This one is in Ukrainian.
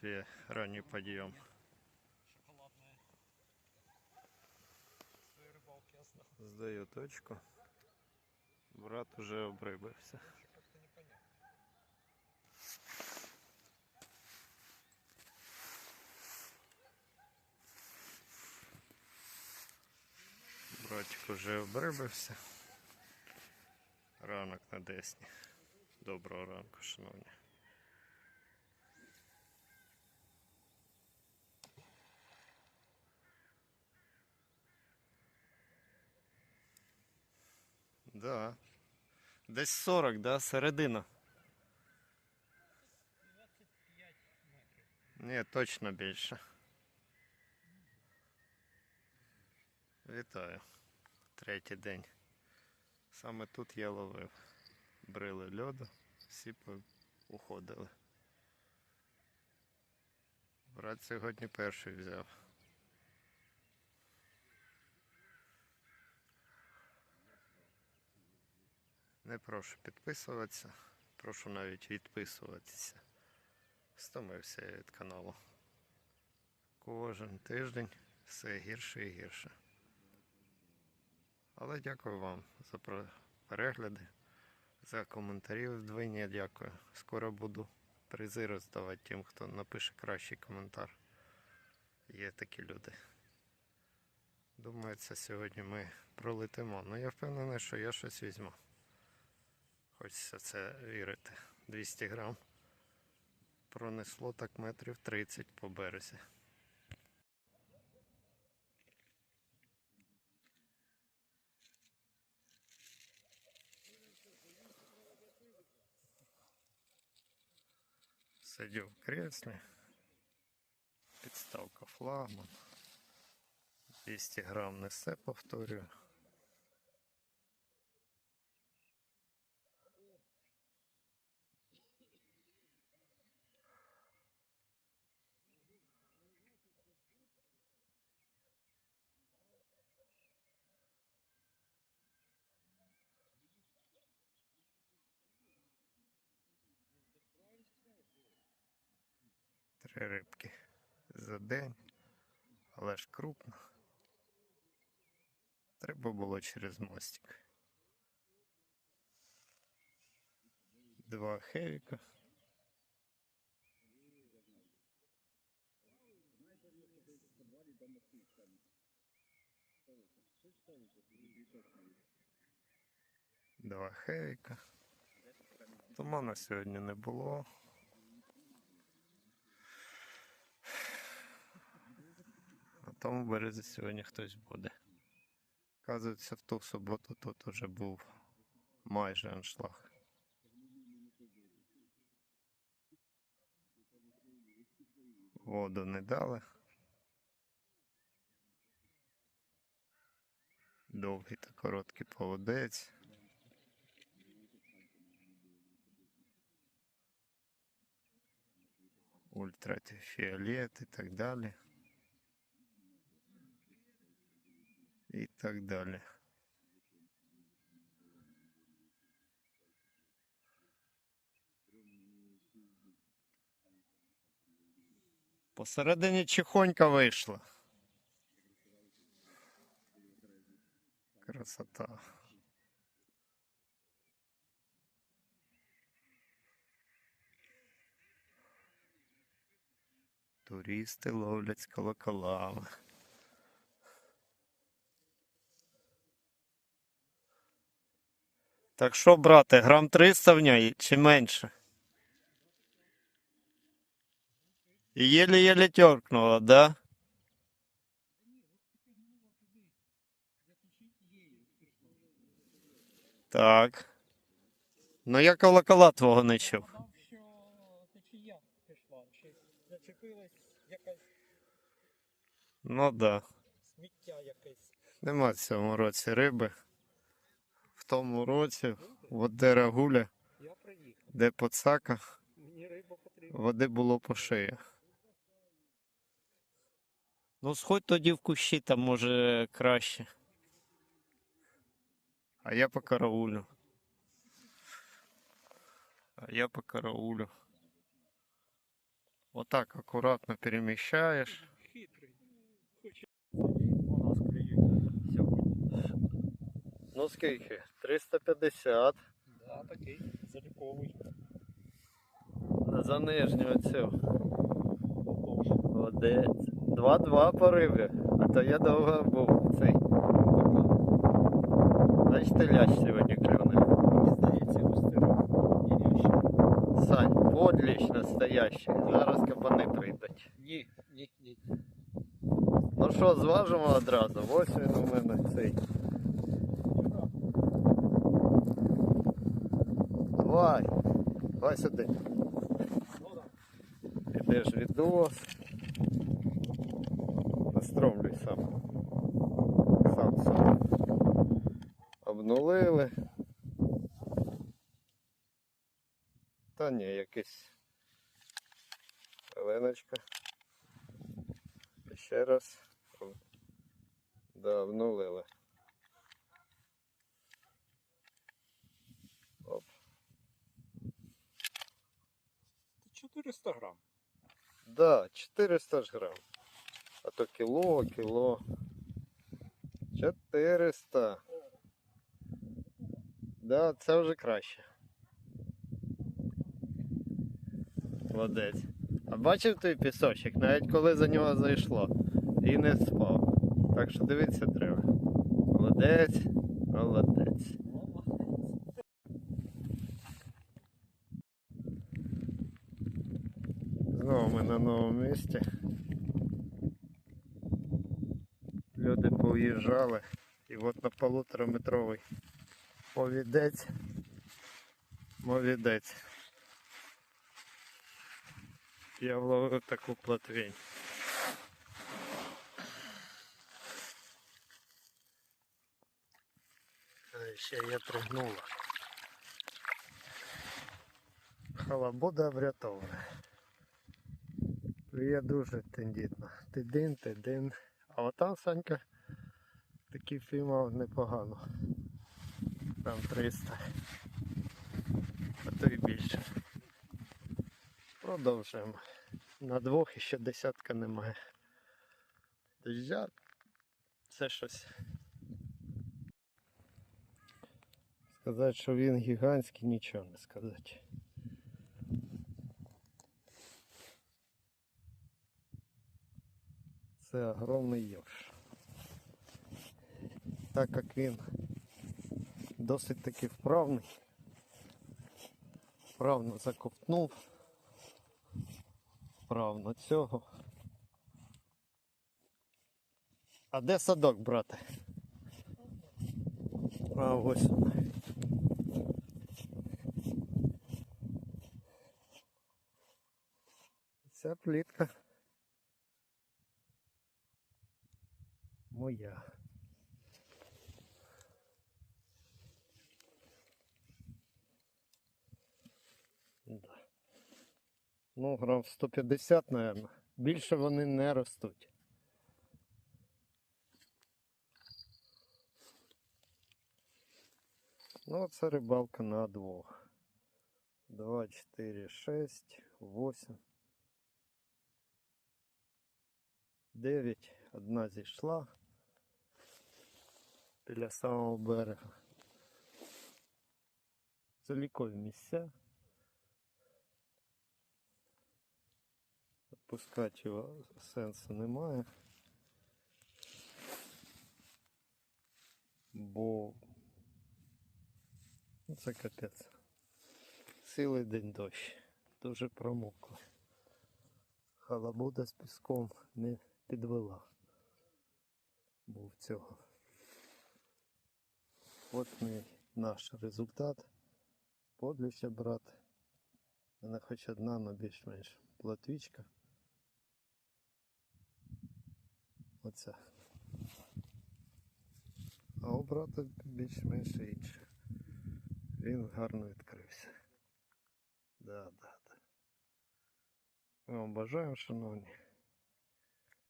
0,2 ранний подъем. Сдаю точку. Брат уже непонятно. Братик уже обрибився. Ранок на Десні. Доброго ранку, шановні. Да. Десь 40, да, середина. 25 метрів. Ні, точно більше. Вітаю. Третій день. Саме тут я ловив. Брили льоду, всі уходили. Брат сьогодні перший взяв. Не прошу підписуватися, прошу навіть відписуватися. Стомився я від каналу. Кожен тиждень все гірше і гірше. Але дякую вам за перегляди, за коментарі вдвоє дякую. Скоро буду призи роздавати тим, хто напише кращий коментар. Є такі люди. Це сьогодні ми пролетимо. Ну я впевнений, що я щось візьму. Хочеться це вірити. 200 грам пронесло так метрів 30 по березі. Сидів в креслі. Підставка флагман. 200 грам несе, повторюю. Три рибки за день, але ж крупно. Треба було через мостик. Два хевіка. Два хевіка. Тумана сьогодні не було. Тому березі сьогодні хтось буде. Оказується, в ту суботу тут уже був майже аншлаг. Воду не дали. Довгий та короткий поводець. Ультрафіолет і так далі. І так далі. Посередині чихонька вийшла. Красота. Туристи ловлять колоколами. Так що, брате, грам 300 в ній чи менше? І єле-єле тьоркнуло, да? Так. Ну я колокола твого не чув. Ну да. сміття якесь. Нема в цьому році риби. В тому році, от де рагуля, де поцака, води було по шиї. Ну, сходь тоді в кущі, там може краще. А я по караулю. А я по караулю. Отак акуратно переміщаєш. Хитрий. Хоче. У нас клюють сьогодні. Ну скільки? 350 Да, такий заліковий. за нижню цю. Отож. Молодець. 2-2 по рибі. А то я довго був цей. Бачите, лящ сьогодні клюне. Сань, подліч настоящий. Зараз кабани прийдуть. Ні, ні, ні. Ну що, зважимо одразу. Ось він у мене цей. Давай. Давай сюди. Ідеш відос. Настромлюй сам. Сам сам. Обнулили. Та ні, якийсь Оленочка. Ще раз. Да, обнулили. 400 грам. Да, 400 ж. А то кіло, кіло. 400. Да, це вже краще. Молодець. А бачив той пісочок, навіть коли за нього зайшло. І не спав. Так що дивитися треба. Молодець, молодець. Знову ми на новому місці. Люди поїжджали. І от на полутораметровий повідець. Мовідець. Я вловив таку плотвінь. А ще є пригнула. Халабуда врятована. Є дуже тендітно. Тидин, тидин. А от там Санька такий фільмав непогано. Там 300. А то і більше. Продовжуємо. На двох іще десятка немає. Дождя це щось. Сказати, що він гігантський, нічого не сказати. Це огромний йорш. Так як він досить таки вправний, вправно заковтнув, вправно цього. А де садок, брате? А ось. Ця плітка моя. Да. Ну, грам 150, наверное. Більше вони не ростуть. Ну, це рибалка на двох. 2, 4, 6, 8. 9. Одна зійшла біля самого берега. Залікові місця. Відпускати його сенсу немає. Бо ну, це капець. Цілий день дощ. Дуже промокло. Халабуда з піском не підвела. Був цього. От мій наш результат. Подліще брат. Мене хоч одна, але більш-менш платвічка. Оця. А у брата більш-менш інше. Він гарно відкрився. Да, да, да. Ми вам бажаємо, шановні.